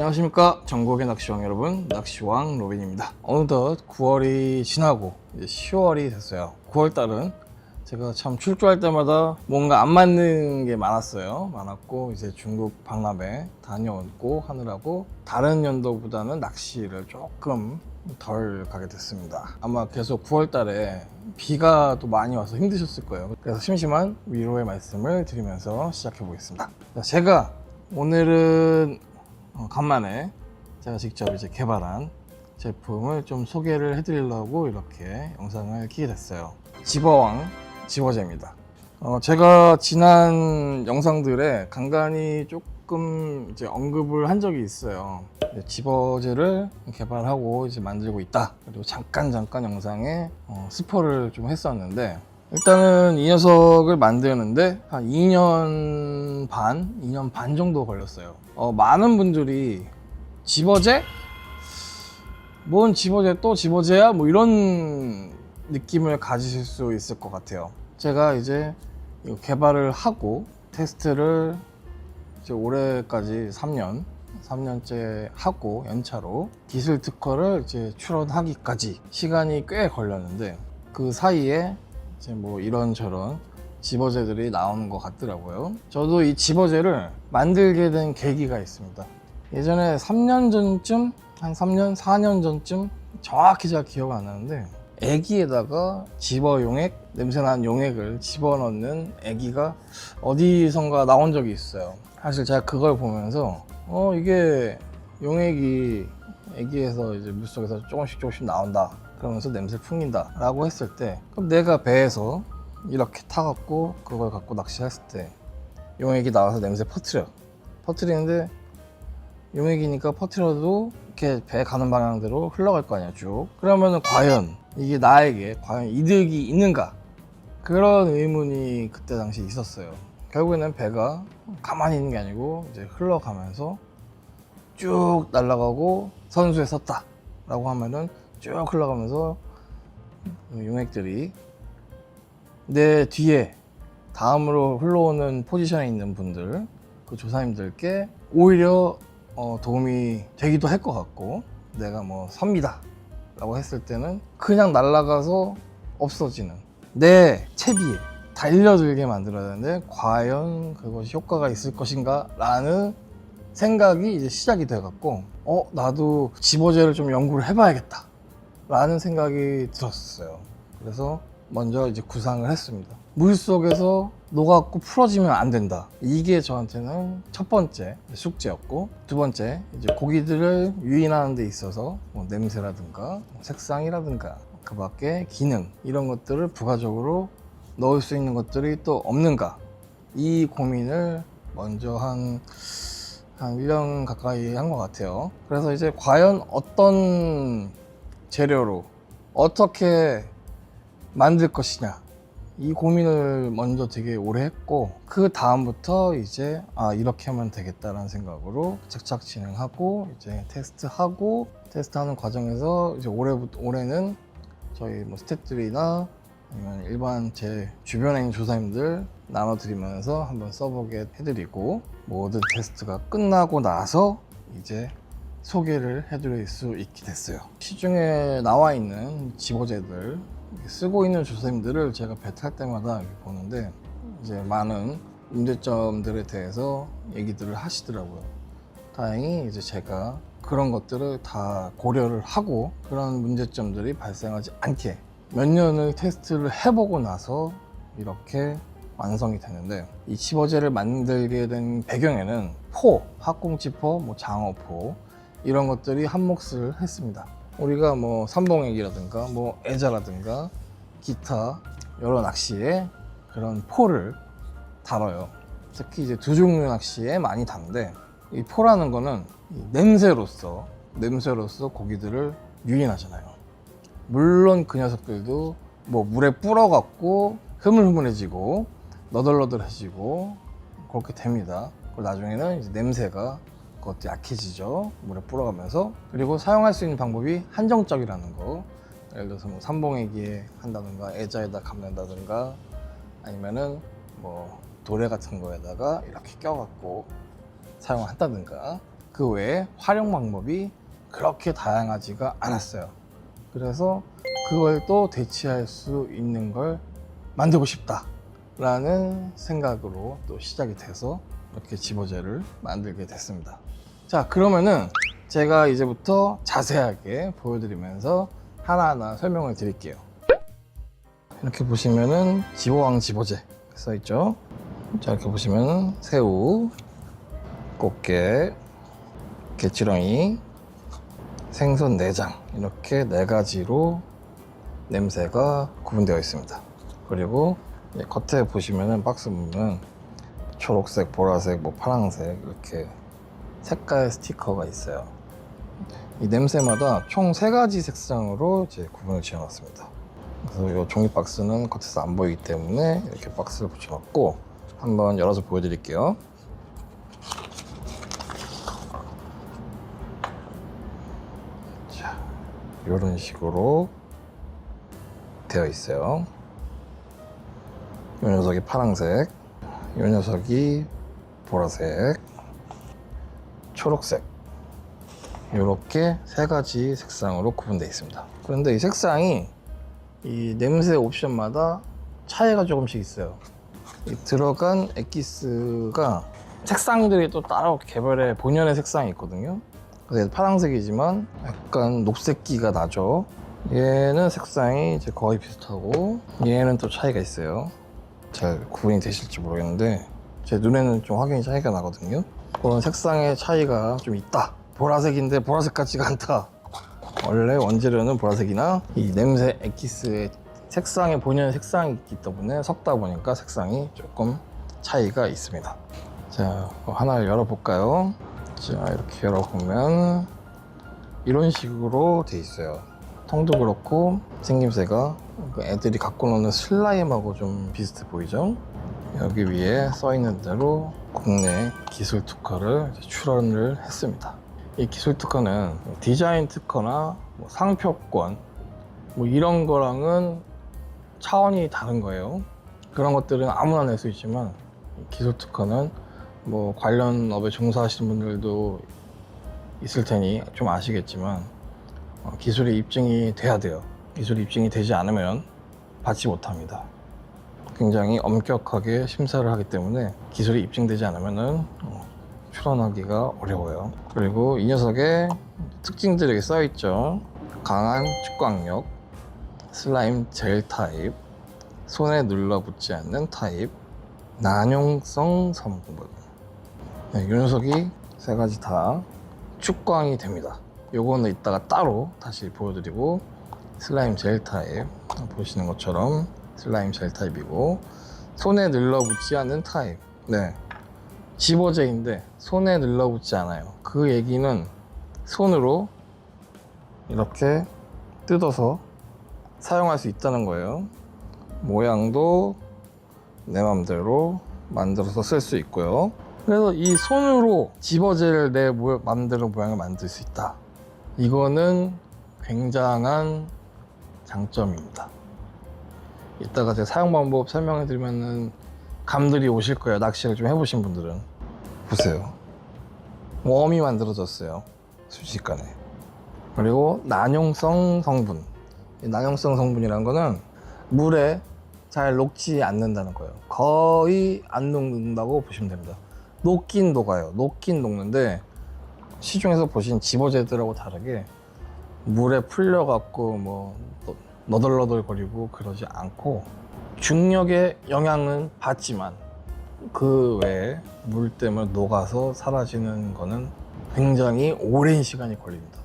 안녕하십니까. 전국의 낚시왕 여러분 낚시왕 로빈입니다. 어느덧 9월이 지나고 이제 10월이 됐어요. 9월달은 제가 참 출조할 때마다 뭔가 안 맞는 게 많았어요. 많았고 이제 중국 박람회 다녀오고 하느라고 다른 연도보다는 낚시를 조금 덜 가게 됐습니다. 아마 계속 9월달에 비가 또 많이 와서 힘드셨을 거예요. 그래서 심심한 위로의 말씀을 드리면서 시작해 보겠습니다. 자, 제가 오늘은 어, 간만에 제가 직접 이제 개발한 제품을 좀 소개를 해드리려고 이렇게 영상을 키게 됐어요. 집어왕 집어제입니다. 어, 제가 지난 영상들에 간간히 조금 이제 언급을 한 적이 있어요. 집어제를 개발하고 이제 만들고 있다. 그리고 잠깐 잠깐 영상에 어, 스포를 좀 했었는데 일단은 이 녀석을 만드는데 한 2년 반, 2년 반 정도 걸렸어요. 어, 많은 분들이 집어제? 뭔 집어제 또 집어제야? 뭐 이런 느낌을 가지실 수 있을 것 같아요. 제가 이제 개발을 하고 테스트를 이제 올해까지 3년, 3년째 하고 연차로 기술 특허를 이제 출원하기까지 시간이 꽤 걸렸는데 그 사이에 이제 뭐 이런저런 집어제들이 나오는 것 같더라고요. 저도 이 집어제를 만들게 된 계기가 있습니다. 예전에 3년 전쯤, 한 3년, 4년 전쯤 정확히 잘 기억 안 나는데 애기에다가 집어 용액, 냄새나는 용액을 집어넣는 애기가 어디선가 나온 적이 있어요. 사실 제가 그걸 보면서 어 이게 용액이 애기에서 이제 물속에서 조금씩 조금씩 나온다. 그러면서 냄새를 풍긴다 라고 했을 때 그럼 내가 배에서 이렇게 타갖고 그걸 갖고 낚시했을 때 용액이 나와서 냄새 퍼트려. 퍼트리는데 용액이니까 퍼트려도 이렇게 배 가는 방향대로 흘러갈 거 아니야 쭉. 그러면은 과연 이게 나에게 과연 이득이 있는가? 그런 의문이 그때 당시 있었어요. 결국에는 배가 가만히 있는 게 아니고 이제 흘러가면서 쭉 날아가고 선수에 섰다 라고 하면은 쭉 흘러가면서 용액들이. 내 뒤에 다음으로 흘러오는 포지션에 있는 분들 그 조사님들께 오히려 어, 도움이 되기도 할 것 같고 내가 뭐 섭니다 라고 했을 때는 그냥 날아가서 없어지는. 내 채비에 달려들게 만들어야 되는데 과연 그것이 효과가 있을 것인가 라는 생각이 이제 시작이 돼갖고 어 나도 집어제를 좀 연구를 해봐야겠다 라는 생각이 들었어요. 그래서 먼저 이제 구상을 했습니다. 물 속에서 녹았고 풀어지면 안 된다. 이게 저한테는 첫 번째 숙제였고 두 번째 이제 고기들을 유인하는 데 있어서 뭐 냄새라든가 뭐 색상이라든가 그 밖에 기능 이런 것들을 부가적으로 넣을 수 있는 것들이 또 없는가? 이 고민을 먼저 한 한 1년 가까이 한 것 같아요. 그래서 이제 과연 어떤 재료로 어떻게 만들 것이냐. 이 고민을 먼저 되게 오래 했고 그 다음부터 이제 아 이렇게 하면 되겠다라는 생각으로 착착 진행하고 이제 테스트하고 테스트하는 과정에서 이제 올해부터 올해는 저희 뭐 스태프들이나 아니면 일반 제 주변에 있는 조사님들 나눠드리면서 한번 써보게 해드리고 모든 테스트가 끝나고 나서 이제 소개를 해드릴 수 있게 됐어요. 시중에 나와 있는 집어제들 쓰고 있는 조사님들을 제가 배탈 때마다 보는데 이제 많은 문제점들에 대해서 얘기들을 하시더라고요. 다행히 이제 제가 그런 것들을 다 고려를 하고 그런 문제점들이 발생하지 않게 몇 년을 테스트를 해보고 나서 이렇게 완성이 되는데 이 집어제를 만들게 된 배경에는 포, 학꽁치포, 뭐 장어포 이런 것들이 한 몫을 했습니다. 우리가 뭐 삼봉액이라든가 뭐 애자라든가 기타 여러 낚시에 그런 포를 다뤄요. 특히 이제 두 종류 낚시에 많이 다는데 이 포라는 거는 이 냄새로서 냄새로서 고기들을 유인하잖아요. 물론 그 녀석들도 뭐 물에 불어갖고 흐물흐물해지고 너덜너덜해지고 그렇게 됩니다. 그리고 나중에는 냄새가 그것도 약해지죠. 물에 불어가면서 그리고 사용할 수 있는 방법이 한정적이라는 거. 예를 들어서 뭐 삼봉애기에 한다든가 애자에다 감는다든가 아니면은 뭐 도래 같은 거에다가 이렇게 껴갖고 사용한다든가 그그 외에 활용 방법이 그렇게 다양하지가 않았어요. 그래서 그걸 또 대체할 수 있는 걸 만들고 싶다라는 생각으로 또 시작이 돼서 이렇게 집어제를 만들게 됐습니다. 자, 그러면은 제가 이제부터 자세하게 보여드리면서 하나하나 설명을 드릴게요. 이렇게 보시면은 지호왕 집어제 써 있죠. 자, 이렇게 보시면 새우, 꽃게, 게지렁이, 생선 내장 이렇게 네 가지로 냄새가 구분되어 있습니다. 그리고 겉에 보시면은 박스 보면 초록색, 보라색, 뭐 파란색 이렇게 색깔 스티커가 있어요. 이 냄새마다 총 세 가지 색상으로 이제 구분을 지어놨습니다. 그래서 이 종이 박스는 겉에서 안 보이기 때문에 이렇게 박스를 붙여놨고 한번 열어서 보여드릴게요. 자, 이런 식으로 되어 있어요. 이 녀석이 파란색, 이 녀석이 보라색, 초록색. 이렇게 세 가지 색상으로 구분되어 있습니다. 그런데 이 색상이 이 냄새 옵션마다 차이가 조금씩 있어요. 이 들어간 엑기스가 색상들이 또 따로 개별의 본연의 색상이 있거든요. 그래서 파란색이지만 약간 녹색기가 나죠. 얘는 색상이 이제 거의 비슷하고 얘는 또 차이가 있어요. 잘 구분이 되실지 모르겠는데 제 눈에는 좀 확연히 차이가 나거든요. 그런 색상의 차이가 좀 있다. 보라색인데 보라색 같지가 않다. 원래 원재료는 보라색이나 이 냄새 엑기스의 색상의 본연의 색상이 있기 때문에 섞다 보니까 색상이 조금 차이가 있습니다. 자, 하나를 열어볼까요? 자, 이렇게 열어보면 이런 식으로 돼 있어요. 통도 그렇고 생김새가 그 애들이 갖고 노는 슬라임하고 좀 비슷해 보이죠? 여기 위에 써 있는 대로 국내 기술 특허를 출원을 했습니다. 이 기술 특허는 디자인 특허나 뭐 상표권 뭐 이런 거랑은 차원이 다른 거예요. 그런 것들은 아무나 낼 수 있지만 이 기술 특허는 뭐 관련 업에 종사하시는 분들도 있을 테니 좀 아시겠지만 어, 기술이 입증이 돼야 돼요. 기술이 입증이 되지 않으면 받지 못합니다. 굉장히 엄격하게 심사를 하기 때문에 기술이 입증되지 않으면은 어, 출원하기가 어려워요. 그리고 이 녀석의 특징들이 여기 써 있죠. 강한 축광력, 슬라임 젤 타입, 손에 눌러붙지 않는 타입, 난용성 성분. 네, 이 녀석이 세 가지 다 축광이 됩니다. 요거는 이따가 따로 다시 보여드리고 슬라임 젤 타입 보시는 것처럼 슬라임 젤 타입이고 손에 눌러붙지 않는 타입. 네. 집어제인데 손에 눌러붙지 않아요. 그 얘기는 손으로 이렇게 뜯어서 사용할 수 있다는 거예요. 모양도 내 맘대로 만들어서 쓸 수 있고요. 그래서 이 손으로 집어제를 내 모- 맘대로 모양을 만들 수 있다. 이거는 굉장한 장점입니다. 이따가 제가 사용 방법 설명해 드리면은 감들이 오실 거예요. 낚시를 좀 해보신 분들은. 보세요. 웜이 만들어졌어요. 순식간에. 그리고 난용성 성분. 이 난용성 성분이란 거는 물에 잘 녹지 않는다는 거예요. 거의 안 녹는다고 보시면 됩니다. 녹긴 녹아요. 녹긴 녹는데 시중에서 보신 집어제들하고 다르게 물에 풀려갖고 뭐 너- 너덜너덜거리고 그러지 않고 중력의 영향은 받지만 그 외에 물 때문에 녹아서 사라지는 거는 굉장히 오랜 시간이 걸립니다.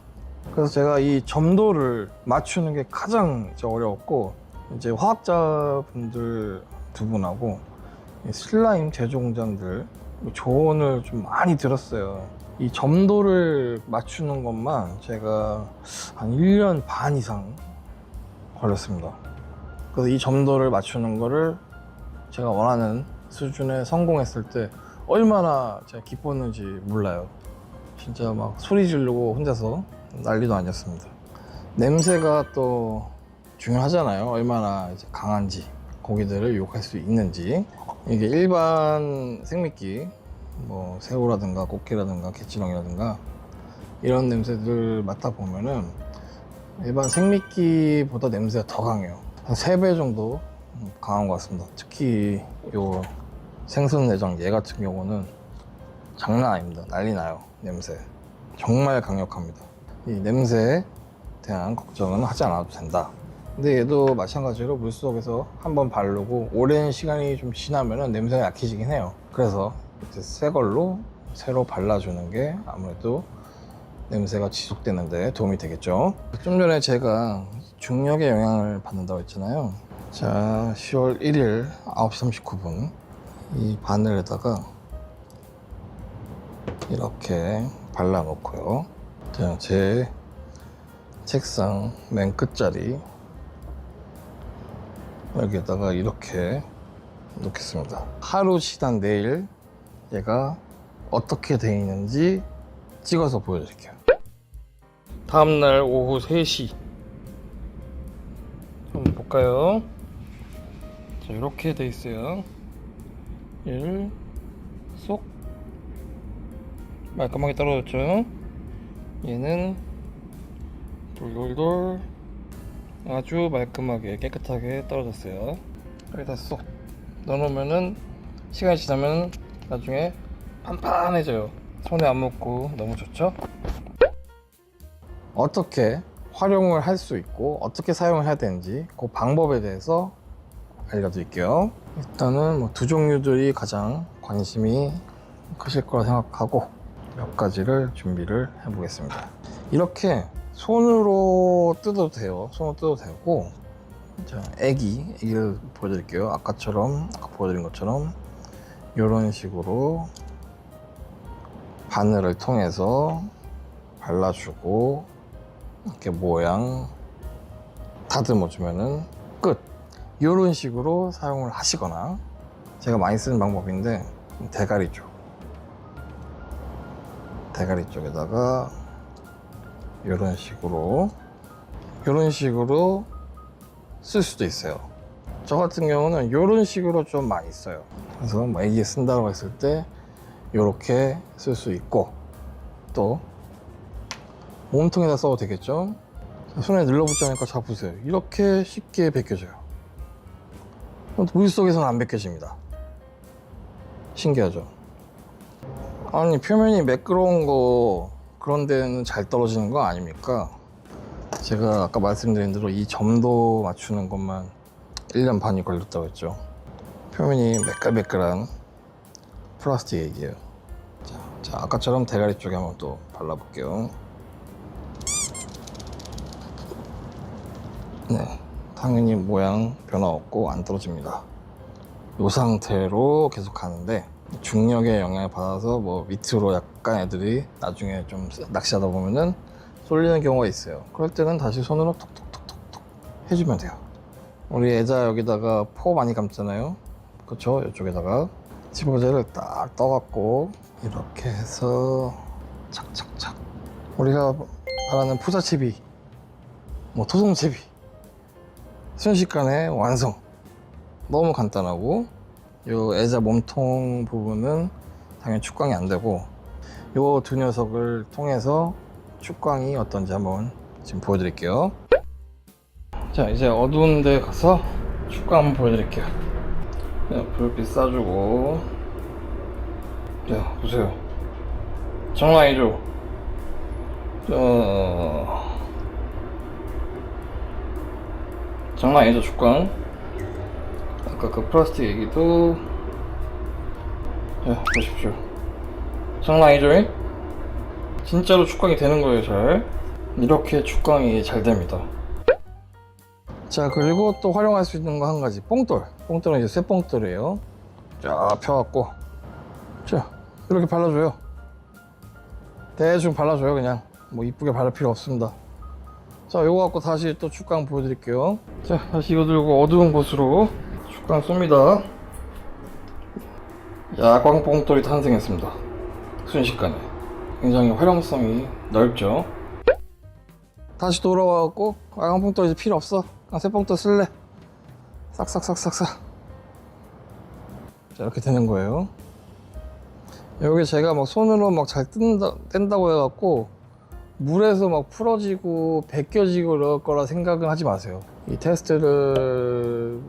그래서 제가 이 점도를 맞추는 게 가장 어려웠고 이제 화학자분들 두 분하고 이 슬라임 제조 공장들 조언을 좀 많이 들었어요. 이 점도를 맞추는 것만 제가 한 1년 반 이상 걸렸습니다. 그래서 이 점도를 맞추는 거를 제가 원하는 수준에 성공했을 때 얼마나 제가 기뻤는지 몰라요. 진짜 막 소리 지르고 혼자서 난리도 아니었습니다. 냄새가 또 중요하잖아요. 얼마나 이제 강한지 고기들을 유혹할 수 있는지 이게 일반 생미끼 뭐 새우라든가 꽃게라든가 개치렁이라든가 이런 냄새들 맡아 보면은 일반 생미끼보다 냄새가 더 강해요. 한 3배 정도 강한 것 같습니다. 특히 요 생선 내장 얘 같은 경우는 장난 아닙니다. 난리 나요. 냄새. 정말 강력합니다. 이 냄새에 대한 걱정은 하지 않아도 된다. 근데 얘도 마찬가지로 물속에서 한번 바르고 오랜 시간이 좀 지나면은 냄새가 약해지긴 해요. 그래서 새 걸로 새로 발라주는 게 아무래도 냄새가 지속되는데 도움이 되겠죠. 좀 전에 제가 중력의 영향을 받는다고 했잖아요. 자, 10월 1일 9시 39분 이 바늘에다가 이렇게 발라 놓고요. 자, 제 책상 맨 끝자리 여기에다가 이렇게 놓겠습니다. 하루 지난 내일 얘가 어떻게 돼 있는지 찍어서 보여드릴게요. 다음날 오후 3시 한번 볼까요? 자 이렇게 돼 있어요. 얘를 쏙 말끔하게 떨어졌죠. 얘는 돌돌돌 아주 말끔하게 깨끗하게 떨어졌어요. 여기다 쏙 넣어놓으면은 시간이 지나면 나중에 판판해져요. 손에 안 묻고 너무 좋죠? 어떻게 활용을 할 수 있고 어떻게 사용을 해야 되는지 그 방법에 대해서 알려드릴게요. 일단은 뭐 두 종류들이 가장 관심이 크실 거라 생각하고 몇 가지를 준비를 해보겠습니다. 이렇게 손으로 뜯어도 돼요. 손으로 뜯어도 되고 자, 애기, 애기를 보여드릴게요. 아까처럼 아까 보여드린 것처럼 이런 식으로 바늘을 통해서 발라주고 이렇게 모양 다듬어 주면은 끝. 이런 식으로 사용을 하시거나 제가 많이 쓰는 방법인데 대가리 쪽 대가리 쪽에다가 이런 식으로 이런 식으로 쓸 수도 있어요. 저 같은 경우는 이런 식으로 좀 많이 써요. 그래서 뭐 애기 쓴다고 했을 때 이렇게 쓸 수 있고 또 몸통에다 써도 되겠죠? 자, 손에 눌러붙자니까 자 보세요. 이렇게 쉽게 벗겨져요. 물 속에서는 안 벗겨집니다. 신기하죠? 아니 표면이 매끄러운 거 그런 데는 잘 떨어지는 거 아닙니까? 제가 아까 말씀드린 대로 이 점도 맞추는 것만 1년 반이 걸렸다고 했죠. 표면이 매끌매끌한 플라스틱 액이에요. 자, 자, 아까처럼 대가리 쪽에 한번 또 발라볼게요. 네, 당연히 모양 변화 없고 안 떨어집니다. 이 상태로 계속 가는데 중력의 영향을 받아서 뭐 밑으로 약간 애들이 나중에 좀 낚시하다 보면은 쏠리는 경우가 있어요. 그럴 때는 다시 손으로 톡톡톡톡톡 해주면 돼요. 우리 애자 여기다가 포 많이 감잖아요. 그쵸? 이쪽에다가 집어제를 딱 떠갖고 이렇게 해서 착착착. 우리가 말하는 푸사채비 뭐 토송채비 순식간에 완성. 너무 간단하고 요 애자 몸통 부분은 당연히 축광이 안 되고 요 두 녀석을 통해서 축광이 어떤지 한번 지금 보여드릴게요. 자 이제 어두운 데 가서 축광 한번 보여드릴게요. 자, 불빛 쏴주고. 자 보세요. 장난 아니죠 자 장난 아니죠 축광. 아까 그 플라스틱 얘기도. 자 보십시오. 장난 아니죠? 잉? 진짜로 축광이 되는 거예요 잘? 이렇게 축광이 잘 됩니다 자 그리고 또 활용할 수 있는 거 한 가지. 뽕돌. 뽕돌은 이제 쇠뽕돌이에요. 쫙 펴갖고. 자 이렇게 발라줘요. 대충 발라줘요 그냥. 뭐 이쁘게 바를 필요 없습니다. 자 요거 갖고 다시 또 축광 보여드릴게요. 자 다시 이거 들고 어두운 곳으로 축광 쏩니다. 야광 뽕돌이 탄생했습니다. 순식간에. 굉장히 활용성이 넓죠? 다시 돌아와갖고 야광 뽕돌 이제 필요 없어 새 뽕돌 쓸래 싹싹싹싹싹 자 이렇게 되는 거예요 여기 제가 막 손으로 막 잘 뜬다, 뗀다고 해갖고 물에서 막 풀어지고 벗겨지고 그럴 거라 생각은 하지 마세요. 이 테스트를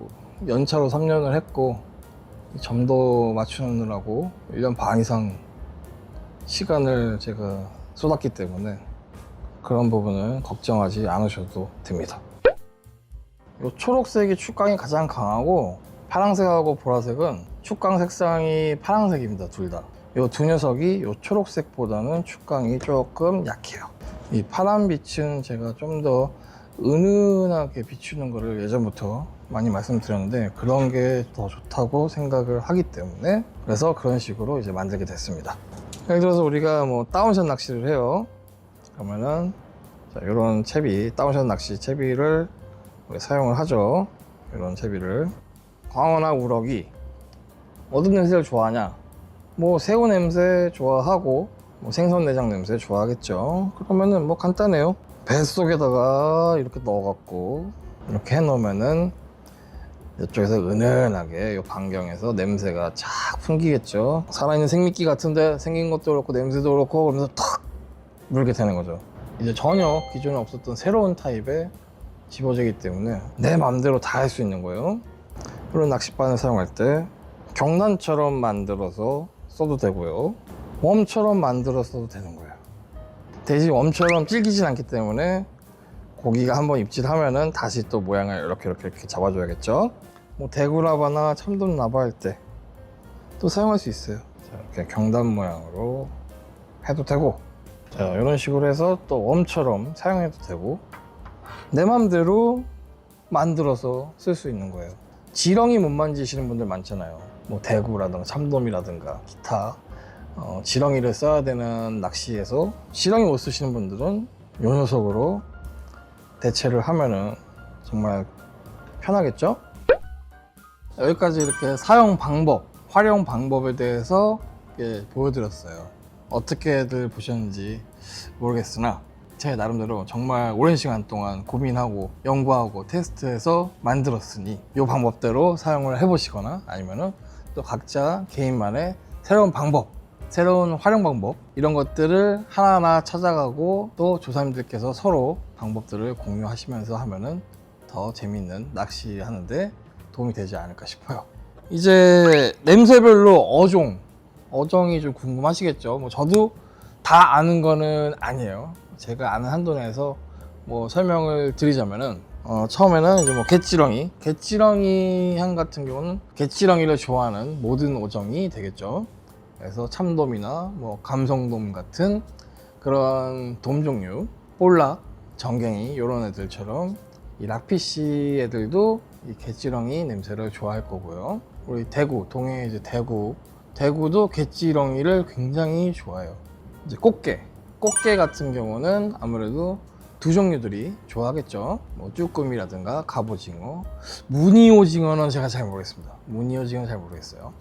연차로 3년을 했고 이 점도 맞추느라고 1년 반 이상 시간을 제가 쏟았기 때문에 그런 부분은 걱정하지 않으셔도 됩니다. 이 초록색이 축광이 가장 강하고 파란색하고 보라색은 축광 색상이 파란색입니다. 둘 다. 이 두 녀석이 이 초록색보다는 축광이 조금 약해요. 이 파란 빛은 제가 좀 더 은은하게 비추는 거를 예전부터 많이 말씀드렸는데 그런 게 더 좋다고 생각을 하기 때문에 그래서 그런 식으로 이제 만들게 됐습니다. 예를 들어서 우리가 뭐 다운샷 낚시를 해요. 그러면은 자, 이런 채비, 다운샷 낚시 채비를 사용을 하죠. 이런 채비를 광어나 우럭이 어떤 냄새를 좋아하냐? 뭐 새우 냄새 좋아하고 뭐 생선 내장 냄새 좋아하겠죠. 그러면은 뭐 간단해요. 뱃속에다가 이렇게 넣어갖고 이렇게 해놓으면은 이쪽에서 은은하게 이 반경에서 냄새가 쫙 풍기겠죠. 살아있는 생미끼 같은데 생긴 것도 그렇고 냄새도 그렇고 그러면서 탁 물게 되는 거죠. 이제 전혀 기존에 없었던 새로운 타입의 집어제기 때문에 내 마음대로 다 할 수 있는 거예요. 이런 낚싯바늘 사용할 때 경단처럼 만들어서 써도 되고요. 웜처럼 만들어서 써도 되는 거예요. 대신 웜처럼 질기진 않기 때문에 고기가 한번 입질하면은 다시 또 모양을 이렇게 이렇게 이렇게 잡아줘야겠죠. 뭐 대구라바나 참돔라바 할 때 또 사용할 수 있어요. 자, 이렇게 경단 모양으로 해도 되고 자, 이런 식으로 해서 또 웜처럼 사용해도 되고 내 맘대로 만들어서 쓸 수 있는 거예요. 지렁이 못 만지시는 분들 많잖아요. 뭐 대구라든가 참돔이라든가 기타 어, 지렁이를 써야 되는 낚시에서 지렁이 못 쓰시는 분들은 이 녀석으로 대체를 하면은 정말 편하겠죠? 여기까지 이렇게 사용 방법, 활용 방법에 대해서 예, 보여드렸어요. 어떻게들 보셨는지 모르겠으나 제 나름대로 정말 오랜 시간 동안 고민하고 연구하고 테스트해서 만들었으니 이 방법대로 사용을 해보시거나 아니면은 또 각자 개인만의 새로운 방법 새로운 활용 방법 이런 것들을 하나하나 찾아가고 또 조사님들께서 서로 방법들을 공유하시면서 하면은 더 재밌는 낚시 하는데 도움이 되지 않을까 싶어요. 이제 냄새별로 어종, 어종이 좀 궁금하시겠죠? 뭐 저도 다 아는 거는 아니에요. 제가 아는 한도 내에서 뭐 설명을 드리자면은 어, 처음에는 이제 뭐 개찌렁이, 개찌렁이 향 같은 경우는 개찌렁이를 좋아하는 모든 어종이 되겠죠. 그래서 참돔이나 뭐 감성돔 같은 그런 돔 종류, 볼락, 정갱이 이런 애들처럼 이 락피시 애들도 이 개찌렁이 냄새를 좋아할 거고요. 우리 대구, 동해 이제 대구, 대구도 개찌렁이를 굉장히 좋아해요. 이제 꽃게, 꽃게 같은 경우는 아무래도 두 종류들이 좋아하겠죠. 뭐 쭈꾸미라든가 갑오징어, 무늬오징어는 제가 잘 모르겠습니다. 무늬오징어 잘 모르겠어요.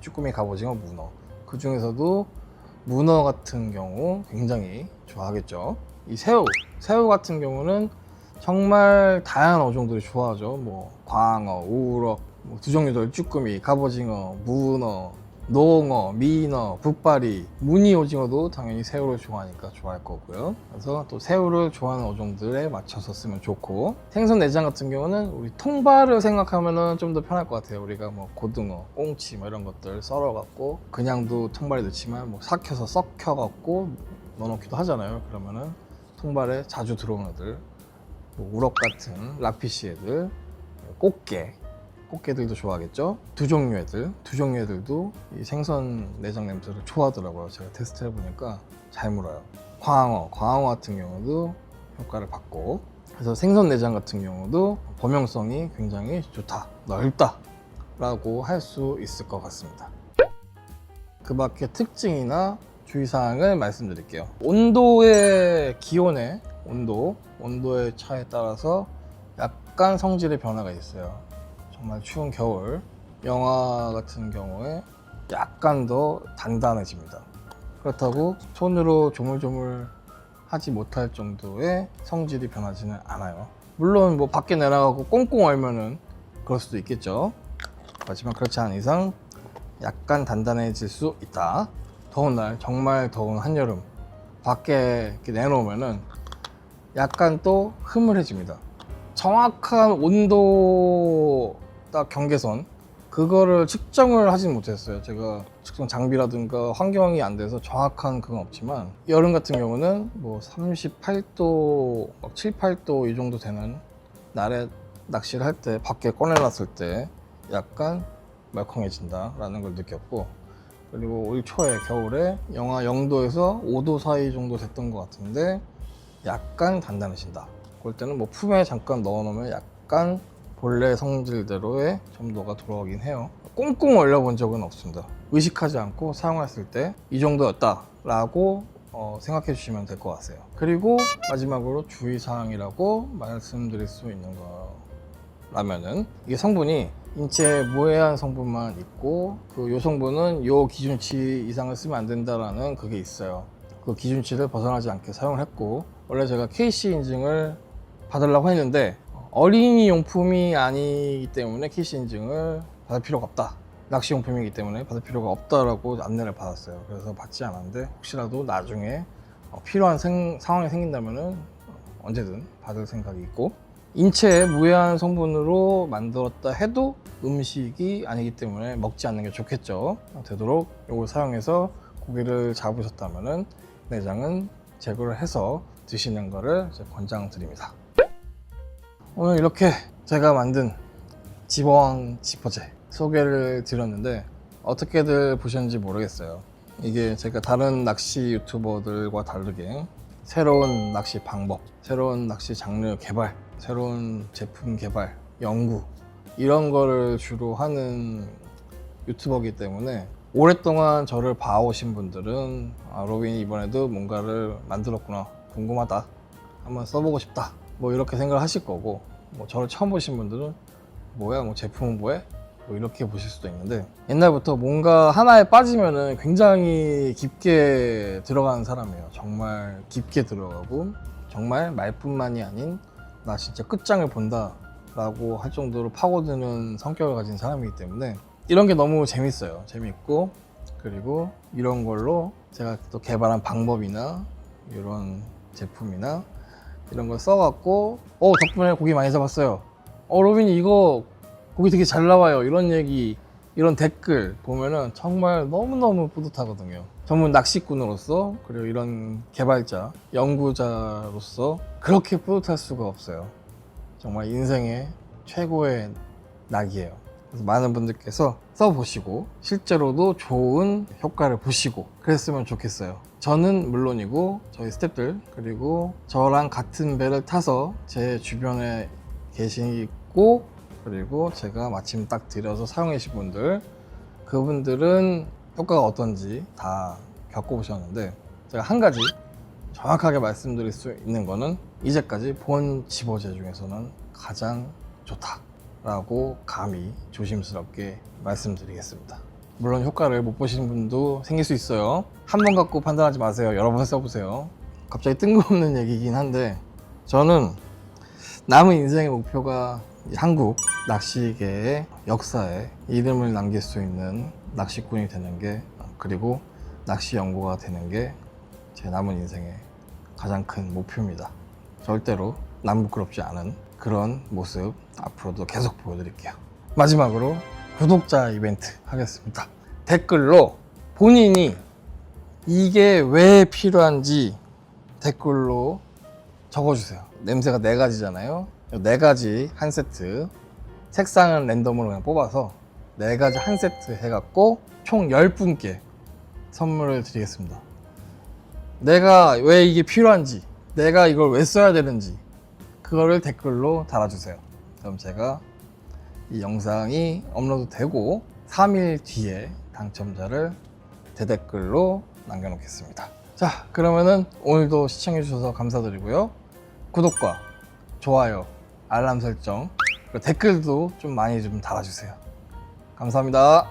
쭈꾸미, 갑오징어, 문어. 그 중에서도 문어 같은 경우 굉장히 좋아하겠죠. 이 새우, 새우 같은 경우는 정말 다양한 어종들이 좋아하죠. 뭐 광어, 우럭, 뭐 두 종류들 쭈꾸미, 갑오징어, 문어, 농어, 민어, 북바리, 무늬 오징어도 당연히 새우를 좋아하니까 좋아할 거고요. 그래서 또 새우를 좋아하는 어종들에 맞춰서 쓰면 좋고 생선 내장 같은 경우는 우리 통발을 생각하면은 좀 더 편할 것 같아요. 우리가 뭐 고등어, 꽁치 뭐 이런 것들 썰어갖고 그냥도 통발에 넣지만 뭐 삭혀서 썩혀갖고 넣어놓기도 하잖아요. 그러면은 통발에 자주 들어오는 애들 뭐 우럭 같은 락피시 애들, 꽃게, 꽃게들도 좋아하겠죠. 두 종류 애들, 두 종류 애들도 이 생선 내장 냄새를 좋아하더라고요. 제가 테스트 해보니까 잘 물어요. 광어, 광어 같은 경우도 효과를 받고, 그래서 생선 내장 같은 경우도 범용성이 굉장히 좋다, 넓다 라고 할 수 있을 것 같습니다. 그 밖에 특징이나 주의사항을 말씀드릴게요. 온도의 기온의 온도, 온도의 차에 따라서 약간 성질의 변화가 있어요. 정말 추운 겨울, 영하 같은 경우에 약간 더 단단해집니다. 그렇다고 손으로 조물조물 하지 못할 정도의 성질이 변하지는 않아요. 물론 뭐 밖에 내려가고 꽁꽁 얼면은 그럴 수도 있겠죠. 하지만 그렇지 않은 이상 약간 단단해질 수 있다. 더운 날 정말 더운 한여름 밖에 이렇게 내놓으면은 약간 또 흐물해집니다. 정확한 온도 딱 경계선 그거를 측정을 하진 못했어요. 제가 측정 장비라든가 환경이 안 돼서 정확한 그건 없지만 여름 같은 경우는 뭐 38도, 막 7, 8도 이 정도 되는 날에 낚시를 할 때 밖에 꺼내놨을 때 약간 멀컹해진다라는 걸 느꼈고 그리고 올 초에 겨울에 영하 0도에서 5도 사이 정도 됐던 것 같은데 약간 단단해진다. 그럴 때는 뭐 품에 잠깐 넣어놓으면 약간 본래 성질대로의 점도가 돌아오긴 해요. 꽁꽁 얼려본 적은 없습니다. 의식하지 않고 사용했을 때 이 정도였다 라고 어, 생각해 주시면 될 것 같아요. 그리고 마지막으로 주의사항이라고 말씀드릴 수 있는 거라면은 이게 성분이 인체에 무해한 성분만 있고 그 요 성분은 요 기준치 이상을 쓰면 안 된다라는 그게 있어요. 그 기준치를 벗어나지 않게 사용을 했고 원래 제가 KC 인증을 받으려고 했는데 어린이 용품이 아니기 때문에 KC 인증을 받을 필요가 없다. 낚시 용품이기 때문에 받을 필요가 없다라고 안내를 받았어요. 그래서 받지 않았는데 혹시라도 나중에 어, 필요한 생- 상황이 생긴다면은 언제든 받을 생각이 있고 인체에 무해한 성분으로 만들었다 해도 음식이 아니기 때문에 먹지 않는 게 좋겠죠. 되도록 이걸 사용해서 고기를 잡으셨다면은 내장은 제거를 해서 드시는 이제 권장드립니다. 오늘 이렇게 제가 만든 지버왕 지퍼제 소개를 드렸는데 어떻게들 보셨는지 모르겠어요. 이게 제가 다른 낚시 유튜버들과 다르게 새로운 낚시 방법, 새로운 낚시 장르 개발, 새로운 제품 개발, 연구 이런 거를 주로 하는 유튜버이기 때문에 오랫동안 저를 봐오신 분들은 아, 로빈이 이번에도 뭔가를 만들었구나 궁금하다 한번 써보고 싶다 뭐 이렇게 생각을 하실 거고 뭐 저를 처음 보신 분들은 뭐야 뭐 제품은 뭐해 뭐 이렇게 보실 수도 있는데 옛날부터 뭔가 하나에 빠지면은 굉장히 깊게 들어가는 사람이에요. 정말 깊게 들어가고 정말 말뿐만이 아닌 나 진짜 끝장을 본다 라고 할 정도로 파고드는 성격을 가진 사람이기 때문에 이런 게 너무 재밌어요. 재밌고 그리고 이런 걸로 제가 또 개발한 방법이나 이런 제품이나 이런 걸 써갖고 어 덕분에 고기 많이 잡았어요. 어 로빈이 이거 고기 되게 잘 나와요. 이런 얘기 이런 댓글 보면은 정말 너무너무 뿌듯하거든요. 전문 낚시꾼으로서 그리고 이런 개발자 연구자로서 그렇게 뿌듯할 수가 없어요. 정말 인생의 최고의 낙이에요 그래서 많은 분들께서 써보시고 실제로도 좋은 효과를 보시고 그랬으면 좋겠어요. 저는 물론이고 저희 스태프들 그리고 저랑 같은 배를 타서 제 주변에 계시고 그리고 제가 마침 딱 들여서 사용하신 분들 그분들은 효과가 어떤지 다 겪어보셨는데 제가 한 가지 정확하게 말씀드릴 수 있는 거는 이제까지 본 집어제 중에서는 가장 좋다. 라고 감히 조심스럽게 말씀드리겠습니다. 물론 효과를 못 보시는 분도 생길 수 있어요. 한 번 갖고 판단하지 마세요. 여러 번 써보세요. 갑자기 뜬금없는 얘기긴 한데 저는 남은 인생의 목표가 이 한국 낚시계의 역사에 이름을 남길 수 있는 낚시꾼이 되는 게 그리고 낚시 연구가 되는 게 제 남은 인생의 가장 큰 목표입니다. 절대로 남 부끄럽지 않은 그런 모습 앞으로도 계속 보여드릴게요. 마지막으로 구독자 이벤트 하겠습니다. 댓글로 본인이 이게 왜 필요한지 댓글로 적어주세요. 냄새가 네 가지잖아요. 네 가지 한 세트. 색상은 랜덤으로 그냥 뽑아서 네 가지 한 세트 해갖고 총 10분께 선물을 드리겠습니다. 내가 왜 이게 필요한지, 내가 이걸 왜 써야 되는지, 그거를 댓글로 달아주세요. 그럼 제가 이 영상이 업로드 되고 3일 뒤에 당첨자를 대댓글로 남겨놓겠습니다. 자, 그러면은 오늘도 시청해주셔서 감사드리고요. 구독과 좋아요, 알람 설정, 댓글도 좀 많이 좀 달아주세요. 감사합니다.